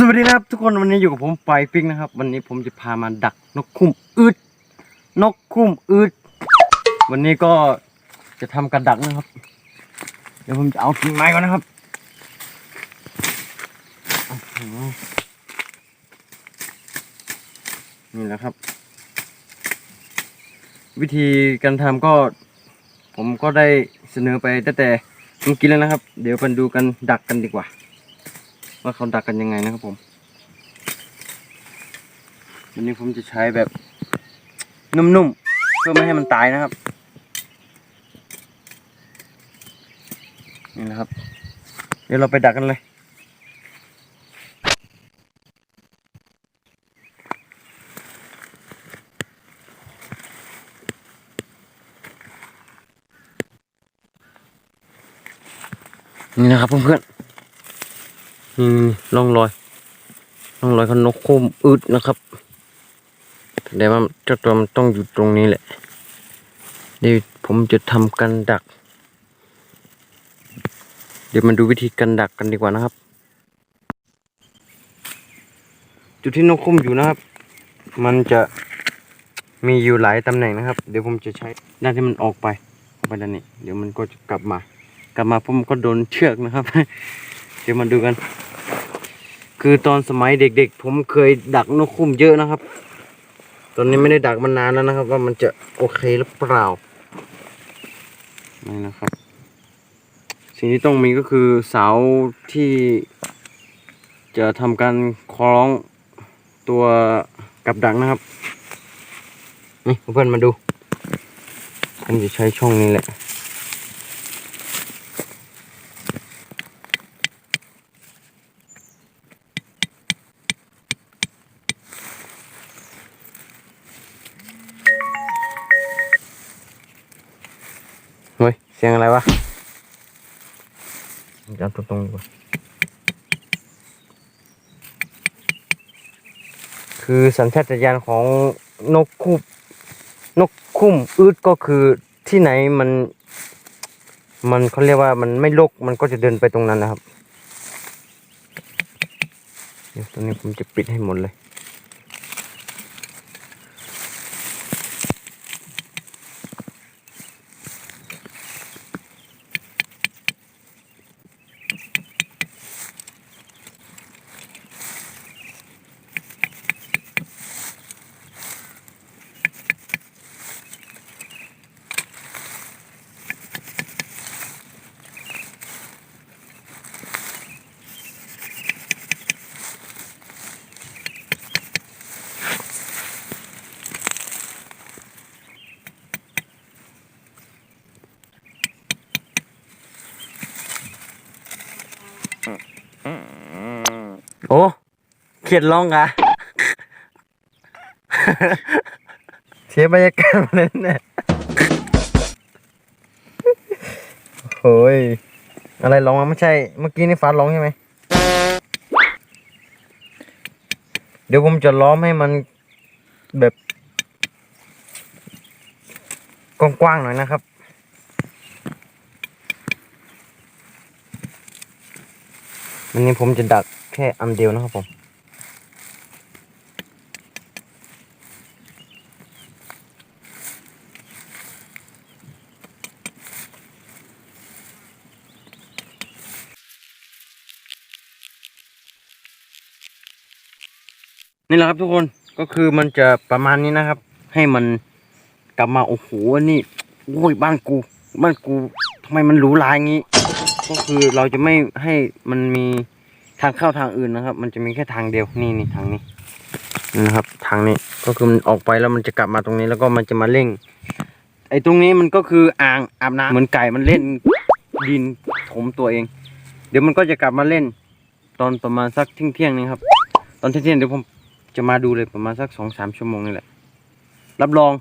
สวัสดีครับทุกคนวันนี้อยู่กับผมไปฟิกนะครับ วันนี้ผมจะพามาดักนกคุ้มอืดนกคุ้มอืดวันนี้ก็จะทำกระดักนะครับ เดี๋ยวผมจะเอากิ่งไม้ก่อนนะครับนี่แหละครับ วิธีการทำก็ ผมก็ได้เสนอไปตั้งแต่เมื่อกี้แล้วนะครับ เดี๋ยวมาดูกันดักกันดีกว่า ว่าเขาดักกันยังไงนะครับผมวันนี้ผมจะใช้แบบนุ่มๆ เพื่อไม่ให้มันตายนะครับ นี่นะครับ เดี๋ยวเราไปดักกันเลยนี่นะครับเพื่อนๆ นี่ร่องรอยร่องรอยของนกคุ้มอึดนะครับแต่ว่าเจ้าตัวมันต้องอยู่ตรงนี้แหละเดี๋ยวผมจะทำกันดัก เดี๋ยวมาดูวิธีกันดักกันดีกว่านะครับ จุดที่นกคุ้มอยู่นะครับ มันจะมีอยู่หลายตำแหน่งนะครับ เดี๋ยวผมจะใช้ด้านที่มันออกไปออกไปด้านนี้ เดี๋ยวมันก็จะกลับมา กลับมาผมก็โดนเชือกนะครับ เดี๋ยวมาดูกัน คือตอนสมัยเด็กๆ ผมเคยดักนกคุ้มเยอะนะครับ ตอนนี้ไม่ได้ดักมานานแล้วนะครับ ว่ามันจะโอเคหรือเปล่านี่นะครับ สิ่งที่ต้องมีก็คือเสาที่จะทำการคล้องตัวกับดักนะครับ นี่เพื่อนๆมาดูผมจะใช้ช่องนี้แหละ เฮ้ยเสียงอะไรวะจับตรงๆดีกว่าคือสัญชาตญาณของนกคูบนกคุ้มอืดก็คือที่ไหนมัน มันเขาเรียกว่ามันไม่ลกมันก็จะเดินไปตรงนั้นนะครับเดี๋ยวตอนนี้ผมจะปิดให้หมดเลย โอ้เขียดร้องกะเสียบรรยากาศมาเลยเนี่ยโอ้ยอะไรร้องวะไม่ใช่ เมื่อกี้นี่ฟ้าร้องใช่ไหม เดี๋ยวผมจะล้อมให้มันแบบกว้างๆหน่อยนะครับ วันนี้ผมจะดัก ค่อันเดียวนะครับผม นี่แหละครับทุกคนก็คือมันจะประมาณนี้นะครับ ให้มันกลับมาโอ้โหอันนี่โอ้ยบ้านกู บ้านกูทำไมมันหรูหราอย่างนี้ ก็คือเราจะไม่ให้มันมี ทางเข้าทางอื่นนะครับ มันจะมีแค่ทางเดียวนี่นี่ทางนี้นะครับ ทางนี้ก็คือมันออกไปแล้วมันจะกลับมาตรงนี้แล้วก็มันจะมาเร่ง ไอ้ตรงนี้มันก็คืออ่างอาบน้ำเหมือนไก่มันเล่นดินถมตัวเอง เดี๋ยวมันก็จะกลับมาเล่น ตอนประมาณสักเที่ยงเที่ยงๆนี่ครับ ตอนเที่ยงเที่ยงเดี๋ยวผมจะมาดูเลยประมาณสักสองสามชั่วโมงนี่แหละ รับรอง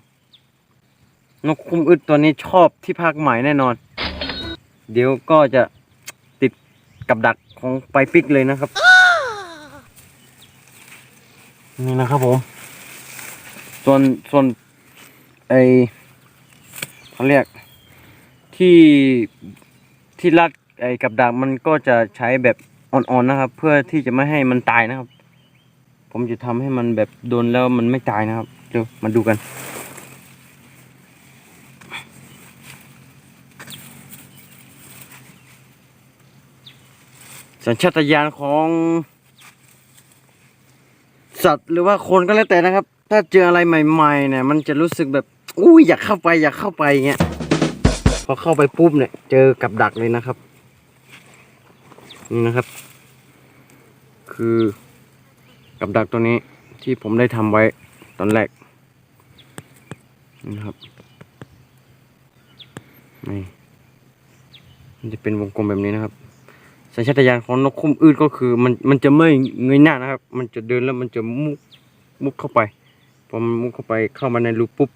นกคุ้มอึดตัวนี้ชอบที่ภาคใหม่แน่นอน เดี๋ยวก็จะติดกับดัก ของไปปิกเลยนะครับ นี่นะครับผม ส่วนส่วนไอเขาเรียกที่ที่รัดไอกับดักมันก็จะใช้แบบอ่อนๆนะครับ เพื่อที่จะไม่ให้มันตายนะครับ ผมจะทำให้มันแบบโดนแล้วมันไม่ตายนะครับเดี๋ยวมาดูกัน สัญชาตญาณของ สัตว์หรือว่าคนก็แล้วแต่นะครับ ถ้าเจออะไรใหม่ๆเนี่ย มันจะรู้สึกแบบอุ้ยอยากเข้าไปอยากเข้าไปอย่างเงี้ยพอเข้าไปปุ๊บเนี่ย เจอกับดักเลยนะครับ นี่นะครับ คือกับดักตัวนี้ที่ผมได้ทำไว้ตอนแรกนี่นะครับนี่มันจะเป็นวงกลมแบบนี้นะครับ สัญชาตญาณของนกคุ้มอืดก็คือ มันมันจะไม่เงยหน้านะครับ มันจะเดินแล้วมันจะมุกมุกเข้าไปพอมันมุกเข้าไปเข้ามาในรูปุ๊บ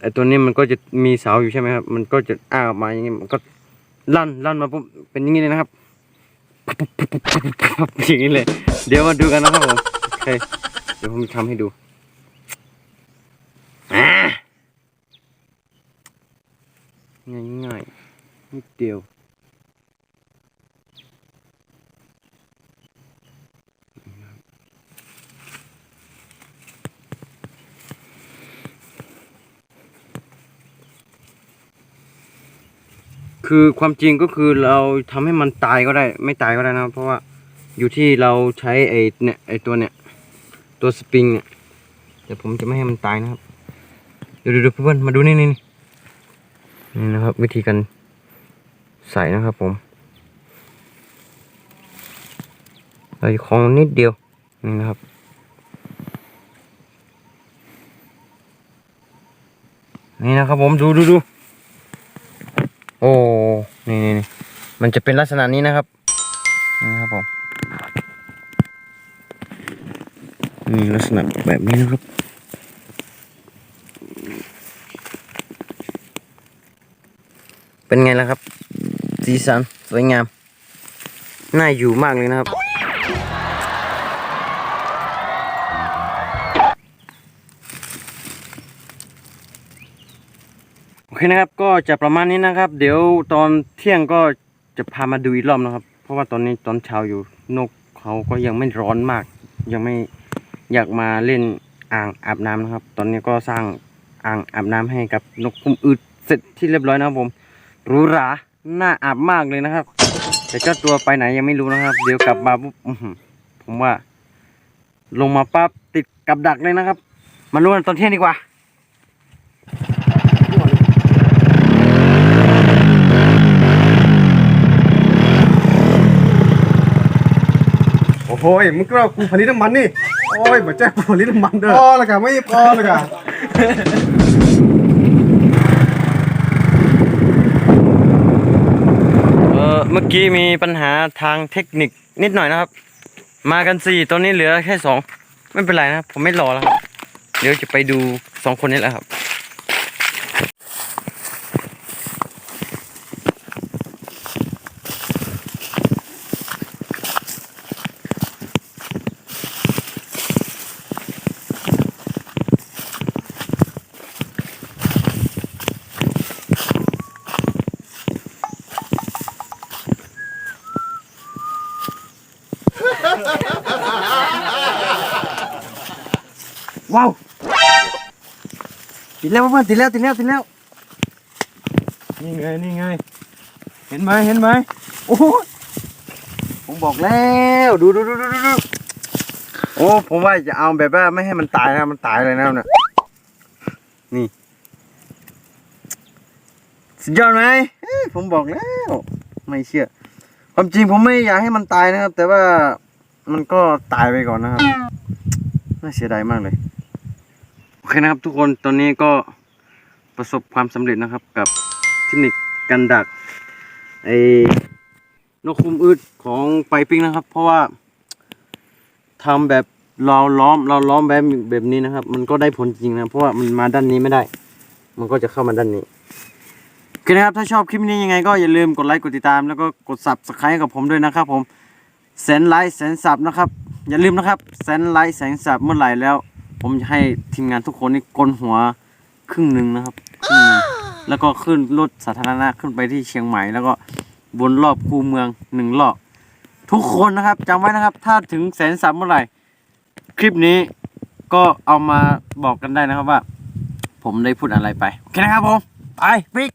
ไอตัวนี้มันก็จะมีเสาอยู่ใช่ไหมครับ มันก็จะอ้าออกมาอย่างนี้มันก็ลั่นลั่นมาปุ๊บเป็นอย่างนี้เลยนะครับอย่างนี้เลย เดี๋ยวมาดูกันนะครับผมโอเคเดี๋ยวผมทำให้ดูอ่าง่ายๆนิดเดียว คือความจริงก็คือเราทำให้มันตายก็ได้ ไม่ตายก็ได้นะเพราะว่าอยู่ที่เราใช้ไอ้เนี่ยไอ้ตัวเนี่ย ตัวสปริงเนี่ยแต่ผมจะไม่ให้มันตายนะครับเดี๋ยวเดี๋ยวเพื่อนมาดูนี่นี่นี่นะครับ วิธีการใส่นะครับผมเราจะคล้องนิดเดียวนี่นะครับนี่นะครับผมดูดูดู นี่นี่นี่มันจะเป็นลักษณะนี้นะครับนี่นะครับผมนี่ลักษณะแบบนี้นะครับเป็นไงล่ะครับสีสันสวยงาม น่าอยู่มากเลยนะครับ เคนะครับ ก็จะประมาณนี้นะครับ เดี๋ยวตอนเที่ยงก็จะพามาดูอีกรอบนะครับ เพราะว่าตอนนี้ตอนเช้าอยู่นกเขาก็ยังไม่ร้อนมาก ยังไม่อยากมาเล่นอ่างอาบน้ำนะครับ ตอนนี้ก็สร้างอ่างอาบน้ำให้กับนกคุ้มอืดเสร็จที่เรียบร้อยนะครับผมหรูหราน่าอาบมากเลยนะครับ แต่เจ้าตัวไปไหนยังไม่รู้นะครับ เดี๋ยวกลับมาปุ๊บผมว่า ลงมาปั๊บติดกับดักเลยนะครับ มาลุ้นตอนเที่ยงดีกว่า โอ้โหมึงก็กูผลิตน้ำมันนี่โอ้ยมาแจ้งกูผลิตน้ำมันเด้อพอแล้วกันไม่พอแล้วกันเออเมื่อกี้มีปัญหาทางเทคนิคนิดหน่อยนะครับ มากันสี่ตอนนี้เหลือแค่สองไม่เป็นไรนะครับผมไม่รอแล้วครับเดี๋ยวจะไปดูสองคนนี้แหละครับ ติดแล้วเพื่อนติดแล้วติดแล้วติดแล้ว นี่ไงนี่ไง เห็นไหมเห็นไหมโอ้ผมบอกแล้วดูดูดูดูดูดูโอ้ผมว่าจะเอาแบบว่าไม่ให้มันตายนะมันตายเลยนะเนี่ยนี่สุดยอดไหมผมบอกแล้วไม่เชื่อความจริงผมไม่อยากให้มันตายนะครับ แต่ว่ามันก็ตายไปก่อนนะครับน่าเสียดายมากเลย เคนะครับทุกคนตอนนี้ก็ประสบความสำเร็จนะครับกับเทคนิคการดักไอ้นกคุมอืดของไปปิ้งนะครับ เพราะว่าทำแบบเราล้อมเราล้อมแบบแบบนี้นะครับ มันก็ได้ผลจริงนะเพราะว่ามันมาด้านนี้ไม่ได้ มันก็จะเข้ามาด้านนี้โอเคนะครับถ้าชอบคลิปนี้ยังไงก็อย่าลืมกดไลค์กดติดตาม แล้วก็กด subscribe กับผมด้วยนะครับ ผมแสนไลค์แสนสับนะครับ อย่าลืมนะครับแสนไลค์แสนสับเมื่อไหร่แล้ว ผมจะให้ทีมงานทุกคนนี่กลนหัวครึ่งหนึ่งนะครับครึ่งหนึ่งแล้วก็ขึ้นรถสาธารณะขึ้นไปที่เชียงใหม่ แล้วก็วนรอบคูเมืองหนึ่งรอบ ทุกคนนะครับจำไว้นะครับ ถ้าถึงแสนซับเมื่อไหร่ คลิปนี้ก็เอามาบอกกันได้นะครับว่า ผมได้พูดอะไรไป โอเคนะครับผม ไปปิ๊ก